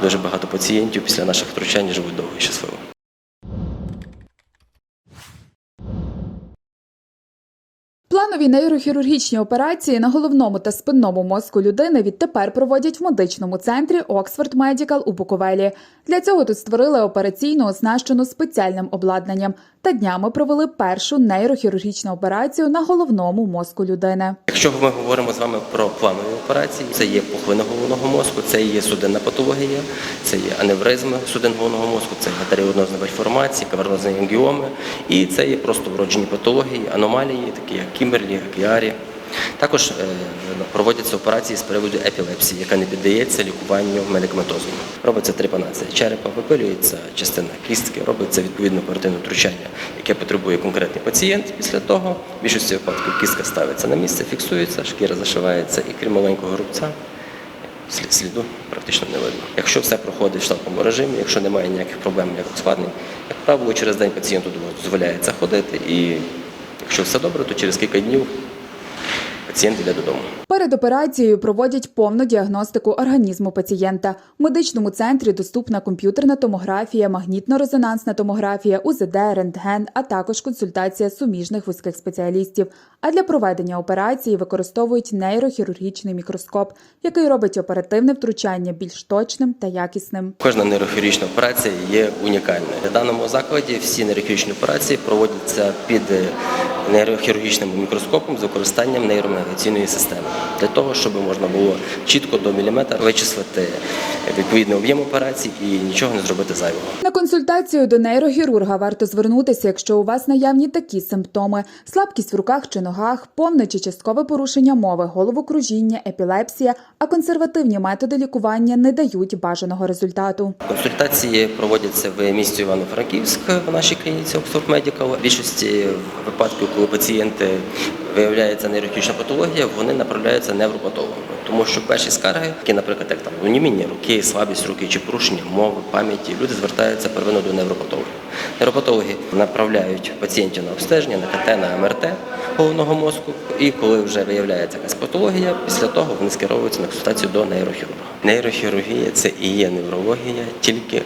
Дуже багато пацієнтів після наших втручань живуть довго і щасливо. Планові нейрохірургічні операції на головному та спинному мозку людини відтепер проводять в медичному центрі Oxford Medical у Буковелі. Для цього тут створили операційну, оснащену спеціальним обладнанням, та днями провели першу нейрохірургічну операцію на головному мозку людини. Якщо ми говоримо з вами про планові операції, це є пухлина головного мозку, це є судинна патологія, це є аневризми судин головного мозку, це артеріонозні формації, кавернозні ангіоми, і це є просто вроджені патології, аномалії, такі як Кімберлі, Кіарі. Також е, проводяться операції з приводу епілепсії, яка не піддається лікуванню медикаментозно. Робиться трепанація черепа, випилюється частина кістки, робиться відповідно оперативне втручання, яке потребує конкретний пацієнт. Після того в більшості випадків кістка ставиться на місце, фіксується, шкіра зашивається і крім маленького рубця сліду практично не видно. Якщо все проходить в штатному режимі, якщо немає ніяких проблем, ніяких ускладнень, як правило, через день пацієнту дозволяється ходити, і якщо все добре, то через кілька днів пацієнт йде додому. Перед операцією проводять повну діагностику організму пацієнта. В медичному центрі доступна комп'ютерна томографія, магнітно-резонансна томографія, УЗД, рентген, а також консультація суміжних вузьких спеціалістів. А для проведення операції використовують нейрохірургічний мікроскоп, який робить оперативне втручання більш точним та якісним. Кожна нейрохірургічна операція є унікальною. В даному закладі всі нейрохірургічні операції проводяться під нейрохірургічним мікроскопом з використанням нейромедиційної системи. Для того, щоб можна було чітко до міліметра вичислити відповідний об'єм операцій і нічого не зробити зайвого. На консультацію до нейрохірурга варто звернутися, якщо у вас наявні такі симптоми: слабкість в руках чи ногах, повне чи часткове порушення мови, головокружіння, епілепсія, а консервативні методи лікування не дають бажаного результату. Консультації проводяться в місті Івано-Франківськ в нашій клініці Oxford Medical. В більшості випадків, коли пацієнти виявляється нейрохірургічна патологія, вони направляються невропатологом. Тому що перші скарги, які, наприклад, як там оніміння руки, слабість руки чи порушення мови, пам'яті, люди звертаються первинно до невропатологів. Невропатологи направляють пацієнтів на обстеження, на КТ, на МРТ головного мозку. І коли вже виявляється якась патологія, після того вони скеровуються на консультацію до нейрохірурга. Нейрохірургія це і є неврологія, тільки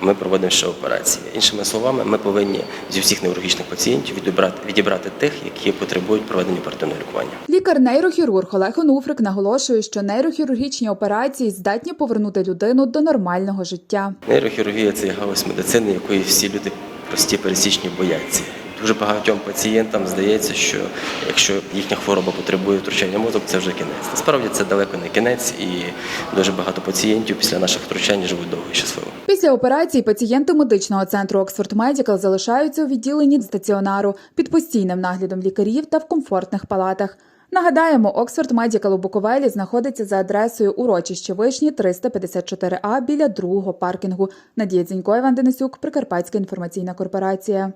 ми проводимо ще операції. Іншими словами, ми повинні зі всіх неврологічних пацієнтів відібрати, відібрати тих, які потребують проведення оперативного лікування. Лікар-нейрохірург Олег Онуфрик наголошує, що нейрохірургічні операції здатні повернути людину до нормального життя. Нейрохірургія це галузь медицини, якої всі люди прості пересічні бояться. Дуже багатьом пацієнтам здається, що якщо їхня хвороба потребує втручання мозок, це вже кінець. Насправді це далеко не кінець, і дуже багато пацієнтів після наших втручань живуть довго і щасливо. Після операції пацієнти медичного центру Oxford Medical залишаються у відділенні стаціонару під постійним наглядом лікарів та в комфортних палатах. Нагадаємо, Oxford Medical у Буковелі знаходиться за адресою урочище Вишні 354А біля другого паркінгу. Надія Дзінько, Іван Денисюк, Прикарпатська інформаційна корпорація.